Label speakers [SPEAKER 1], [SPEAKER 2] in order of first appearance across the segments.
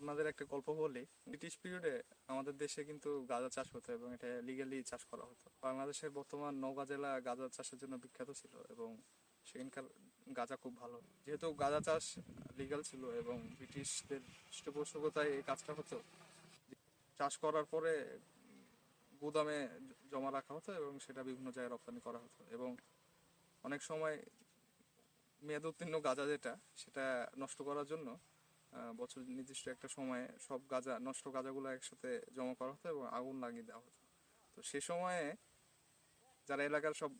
[SPEAKER 1] আপনাদের একটা গল্প বলি। ব্রিটিশ পিরিয়ডে আমাদের দেশে কিন্তু গাঁজা চাষ হতো এবং এটা লিগালি চাষ করা হতো। বাংলাদেশের বর্তমান নওগাঁ জেলা গাঁজা চাষের জন্য বিখ্যাত ছিল এবং সেখানকার গাঁজা খুব ভালো। যেহেতু গাঁজা চাষ লিগাল ছিল এবং ব্রিটিশদের পৃষ্ঠপোষকতায় এই কাজটা হতো, চাষ করার পরে গুদামে জমা রাখা হতো এবং সেটা বিভিন্ন জায়গায় রপ্তানি করা হতো। এবং অনেক সময় মেয়াদ উত্তীর্ণ গাঁজা যেটা, সেটা নষ্ট করার জন্য বছর নির্দিষ্ট একটা সময়ে সব গাঁজা, নষ্ট গাঁজাগুলো একসাথে জমা করা হতো এবং আগুন লাগিয়ে দেওয়া হতো। তো সে সময়ে যারা এলাকার সব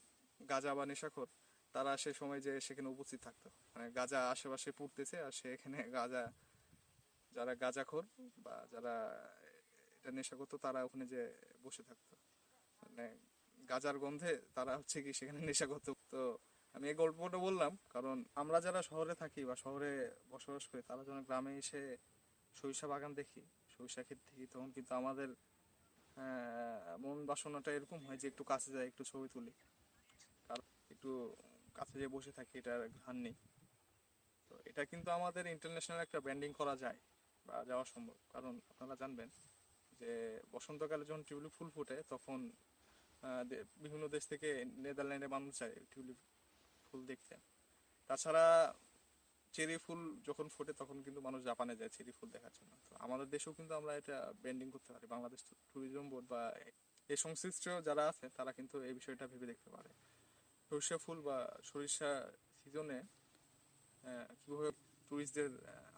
[SPEAKER 1] গাঁজা বা নেশাখোর, তারা সে সময় যে সেখানে উপস্থিত থাকতো। মানে গাঁজা আশেপাশে পুড়তেছে আর সে এখানে গাঁজা, যারা গাঁজাখোর বা যারা এটা নেশা করতো, তারা ওখানে যে বসে থাকতো। মানে গাজার গন্ধে তারা হচ্ছে কি সেখানে নেশা করতো। তো আমি এই গল্পটা বললাম কারণ আমরা যারা শহরে থাকি বা শহরে বসবাস করি, তারা যখন গ্রামে এসে সরিষা বাগান দেখি, সরিষা ক্ষেত দেখি, তখন কিন্তু আমাদের মন বাসনাটা এরকম হয় যে একটু কাছে যাই, একটু ছবি তুলি। কারণ একটু কাছে যেয়ে বসে থাকি, এটার ঘ্রাণ নেই। তো এটা কিন্তু আমাদের ইন্টারন্যাশনাল একটা ব্র্যান্ডিং করা যায় বা যাওয়া সম্ভব। কারণ আপনারা জানবেন যে বসন্তকালে যখন টিউলিপ ফুল ফোটে, তখন বিভিন্ন দেশ থেকে নেদারল্যান্ডে মানুষ যায় টিউলিপ ফুল দেখতে। তাছাড়া চেরি ফুল যখন ফোটে তখন কিন্তু মানুষ জাপানে যায় চেরি ফুল দেখার জন্য। তো আমাদের দেশেও কিন্তু আমরা এটা ব্র্যান্ডিং করতে পারি। বাংলাদেশ ট্যুরিজম বোর্ড বা এই সংশ্লিষ্ট যারা আছে, তারা কিন্তু এই বিষয়টা ভেবে দেখতে পারে। সরিষা ফুল বা সরিষা সিজনে কীভাবে টুরিস্টদের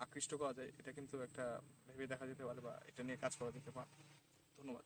[SPEAKER 1] আকৃষ্ট করা যায়, এটা কিন্তু একটা ভেবে দেখা যেতে পারে বা এটা নিয়ে কাজ করা যেতে পারে। ধন্যবাদ।